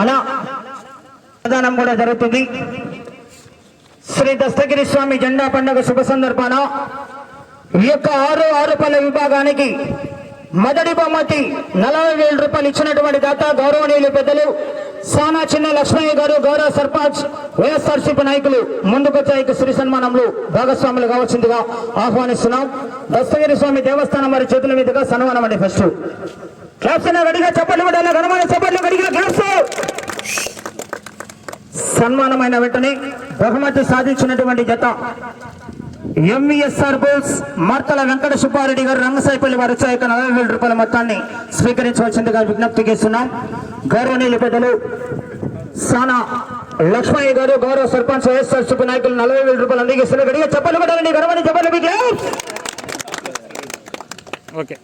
అలా ప్రదానం కూడా జరుగుతుంది. శ్రీ దస్తగిరి స్వామి జెండా పండుగ శుభ సందర్భాన ఈ యొక్క ఆరు ఆరు పల్లె విభాగానికి మొదటి బహుమతి నలభై వేల రూపాయలు ఇచ్చినటువంటి దాత గౌరవనీయులు పెద్దలు సానా చిన్న లక్ష్మయ్య గారు గౌరవ సర్పంచ్ వైఎస్ఆర్సీపీ నాయకులు ముందుకొచ్చాయి శ్రీ సన్మానంలో భాగస్వాములు కావాల్సిందిగా ఆహ్వానిస్తున్నాం. దస్తగిరి స్వామి దేవస్థానం వారి చేతుల మీదుగా సన్మానం అండి ఫస్ట్. క్లాప్స్ గడిగా చప్పట్లు కూడా గణమైన చప్పట్లు గడిగా క్లాప్స్ సన్మానమైన వెంటనే బహుమతి సాధించినటువంటి జత ఎంవిఎస్ఆర్ బోల్స్ మర్తల వెంకట సుబ్బారెడ్డి గారు రంగసాయిపల్లి వారు వచ్చే యొక్క నలభై వేల రూపాయల మొత్తాన్ని స్వీకరించవలసిందిగా విజ్ఞప్తి చేస్తున్నాం. గౌరవనీయులు పెద్దలు సానా లక్ష్మయ్య గారు గౌరవ సర్పంచ్ వైఎస్ఆర్ సుబ్బ నాయకులు నలభై వేల రూపాయలు అందిస్తున్నారు గడిగా చెప్పలు కొట్టాలండి గర్వని చెప్పలు ఓకే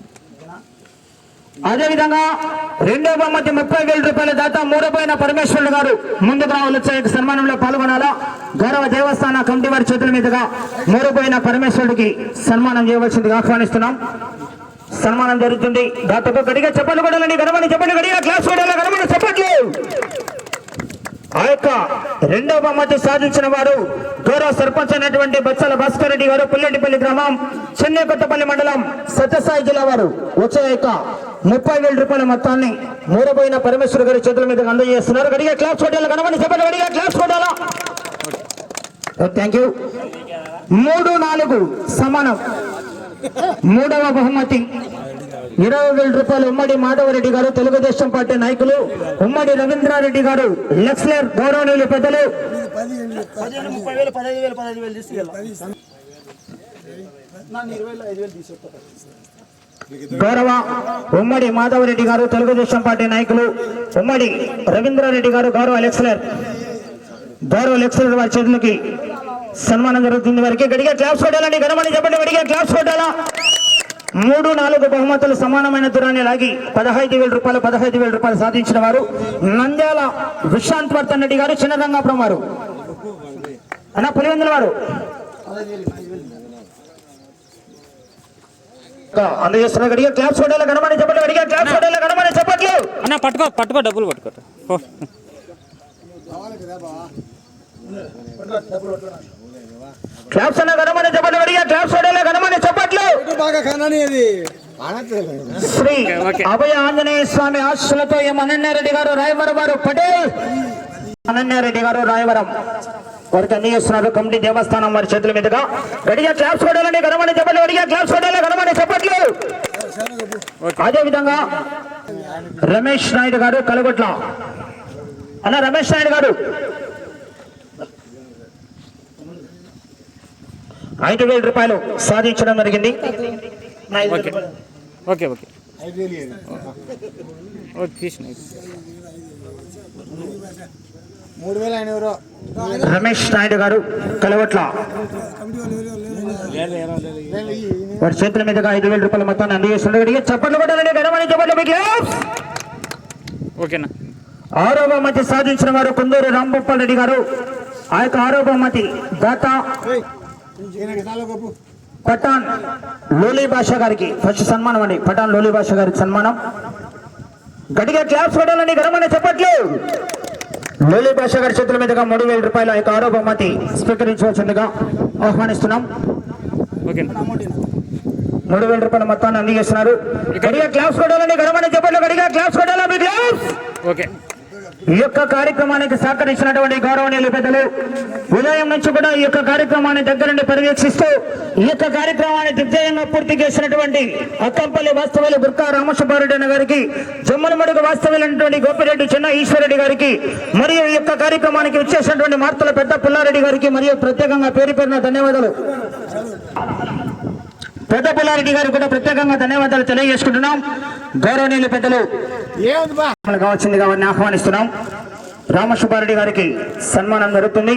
అదేవిధంగా రెండో బహుమతి ముప్పై వేల రూపాయల దాత మూడో పైన పరమేశ్వరుడు గారు ముందుకు రావాలొచ్చే సన్మానంలో పాల్గొనాలా? గౌరవ దేవస్థాన కమిటీ వారి చేతుల మీదుగా మూడో పైన పరమేశ్వరుడికి సన్మానం చేయవలసిందిగా ఆహ్వానిస్తున్నాం. సన్మానం జరుగుతుంది. దాతకు గడిగా చెప్పండి కొడాలని గడమని చెప్పండి గడిగా క్లాస్ కొడాలి గడమని చెప్పట్లు. ఆ యొక్క రెండవ బహుమతి సాధించిన వారు గౌరవ సర్పంచ్ అయినటువంటి బచ్చల భాస్కర్ రెడ్డి గారు పుల్లెంటిపల్లి గ్రామం చెన్నై కొత్తపల్లి మండలం సత్యసాయి జిల్లా వారు. వచ్చే యొక్క ముప్పై వేల రూపాయల మొత్తాన్ని మూడబోయిన పరమేశ్వర గారి చేతుల మీద అందజేస్తున్నారు గడిగా క్లాస్ కొట్టాలి కనబడి చెప్పండి గడిగా క్లాస్ కొట్టాలా థ్యాంక్ యూ మూడు నాలుగు సమానం మూడవ బహుమతి ఇరవై వేల రూపాయలు ఉమ్మడి మాధవరెడ్డి గారు తెలుగుదేశం పార్టీ నాయకులు ఉమ్మడి రవీంద్రారెడ్డి గారు లెక్స్లర్ గౌరవనీయులు పెద్దలు పదిహేను గౌరవ ఉమ్మడి మాధవరెడ్డి గారు తెలుగుదేశం పార్టీ నాయకులు ఉమ్మడి రవీంద్రారెడ్డి గారు గౌరవ లెక్స్లర్ గౌరవ లెక్స్లర్ వారి చేతులకి సన్మానం జరుగుతుంది. వారికి గడిగా క్లాప్స్ కొట్టాలండి. గణమని చెప్పండి గడిగా క్లాప్స్ కొట్టాలా? మూడు నాలుగు బహుమతులు సమానమైన దూరాన్ని లాగి పదహైదు వేల రూపాయలు పదహైదు వేల రూపాయలు సాధించిన వారు నంద్యాల విశాంత్ వర్ధన్ రెడ్డి గారు చిన్నరంగాపురం వారు. అన్న పులివెందుల వారు. అందజేస్తున్న గడిగా క్లాప్స్ కొట్టాలి గణమని చెప్పండి గడిగా క్లాప్స్ కొట్టాలి గణమని చెప్పట్లు అన్న పట్టుకో పట్టుకో డబ్బులు పట్టుకో. క్లాప్స్ అన్న గణమని చెప్పండి గడిగా క్లాప్స్ కొట్టాలి గణమని చెప్పట్లు బాగా కనని అది. శ్రీ ఓకే. అభయ ఆంజనేయ స్వామి ఎం అనన్యారెడ్డి గారు రాయవరం వారు పటేల్. అనన్యారెడ్డి గారు రాయవరం. వారికి అందిస్తున్నారు కమిటీ దేవస్థానం వారి చేతుల మీదుగా. గడిగా క్లాప్స్ కొట్టాలని గణమని చెప్పండి గడిగా క్లాప్స్ కొట్టాలి. గణమని చెప్పట్లు అదే విధంగా రమేష్ నాయుడు గారు కలగొట్ల. అన్న రమేష్ నాయుడు గారు. ఐదు వేల రూపాయలు సాధించడం జరిగింది. Okay. Okay okay. Ramesh Naidu Kalavatla కలవట్ల. వారి చేతుల మీదుగా ఐదు వేల రూపాయల మొత్తాన్ని అందజేస్తుండే చప్పట్లు కొట్టాలండి గడమని చప్పట్లు మీకు ఓకేనా. ఆరో బహుమతి సాధించిన వారు కుందూరు రాంభూపాల్ రెడ్డి గారు. ఆ యొక్క ఆరో బహుమతి దాత పఠాన్ లోలీ భాష గారికి ఫస్ట్ సన్మానం అండి. పఠాన్ లోలీ భాష గారికి సన్మానం. గట్టిగా క్లాప్స్ కొట్టాలండి గడమని చెప్పట్లు. లోలీ భాష గారి చేతుల మీదుగా మూడు వేల రూపాయల యొక్క ఆరో బహుమతి స్వీకరించవలసిందిగా ఆహ్వానిస్తున్నాం. మూడు వేల రూపాయల మొత్తాన్ని అందజేస్తున్నారు గడిగా క్లాప్స్ కొట్టాలండి గడమని చెప్పట్లు గడిగా క్లాప్స్ కొట్టాలా మీ క్లాప్స్ ఓకే. ఈ యొక్క కార్యక్రమానికి సహకరించినటువంటి గౌరవనీయులు పెద్దలు ఉదయం నుంచి కూడా ఈ యొక్క కార్యక్రమాన్ని దగ్గరుండి పర్యవేక్షిస్తూ ఈ యొక్క కార్యక్రమాన్ని దిగ్జయంగా పూర్తి చేసినటువంటి అక్కంపల్లి వాస్తవ్యులు గుర్కా రామసుబ్బారెడ్డి గారికి గారికి జమ్మలమడుగు వాస్తవ్యులైనటువంటి గోపిరెడ్డి చిన్న ఈశ్వరెడ్డి గారికి మరియు ఈ యొక్క కార్యక్రమానికి వచ్చేసినటువంటి మార్తల పెద్ద పుల్లారెడ్డి గారికి మరియు ప్రత్యేకంగా పేరు పేరున ధన్యవాదాలు. పెద్ద పుల్లారెడ్డి గారికి కూడా ప్రత్యేకంగా ధన్యవాదాలు తెలియజేసుకుంటున్నాం. గౌరవనీయులు పెద్దలు కావాల్సిందిగా వారిని ఆహ్వానిస్తున్నాం. రామసుబ్బారెడ్డి గారికి సన్మానం జరుగుతుంది.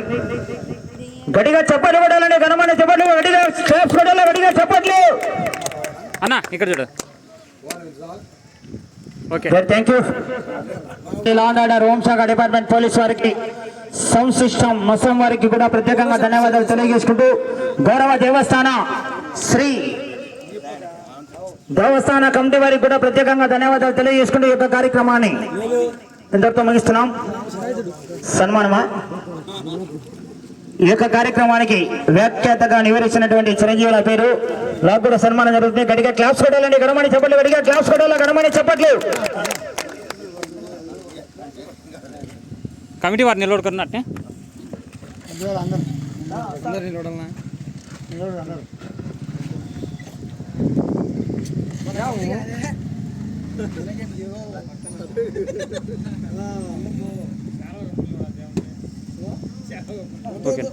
గడిగా చెప్పలు కొడాలని ఘనమైన చెప్పట్లు గడిగా కొడాలి గడిగా చెప్పట్లు. అన్న ఇక్కడ చూడు. Okay. Thank you law and order హోంశాఖ డిపార్ట్మెంట్ పోలీస్ వారికి సౌండ్ సిస్టమ్ మొత్తం వారికి కూడా ప్రత్యేకంగా ధన్యవాదాలు తెలియజేసుకుంటూ గౌరవ దేవస్థాన శ్రీ దేవస్థాన కమిటీ వారికి కూడా ప్రత్యేకంగా ధన్యవాదాలు తెలియజేసుకుంటూ ఈ యొక్క కార్యక్రమాన్ని ఇంతటితో ముగిస్తున్నాం. సన్మానమా? ఈ యొక్క కార్యక్రమానికి వ్యాఖ్యాతగా నివేదించినటువంటి చిరంజీవుల పేరు. నాకు కూడా సన్మానం జరుగుతుంది. గడిగా క్లాప్స్ కొట్టాలండి. గడమని చెప్పట్లు గడిగా క్లాప్స్ కొట్టాలా? గడమని చెప్పట్లు కమిటీ వారు నిలబడుకున్నట్టే? ఓకే.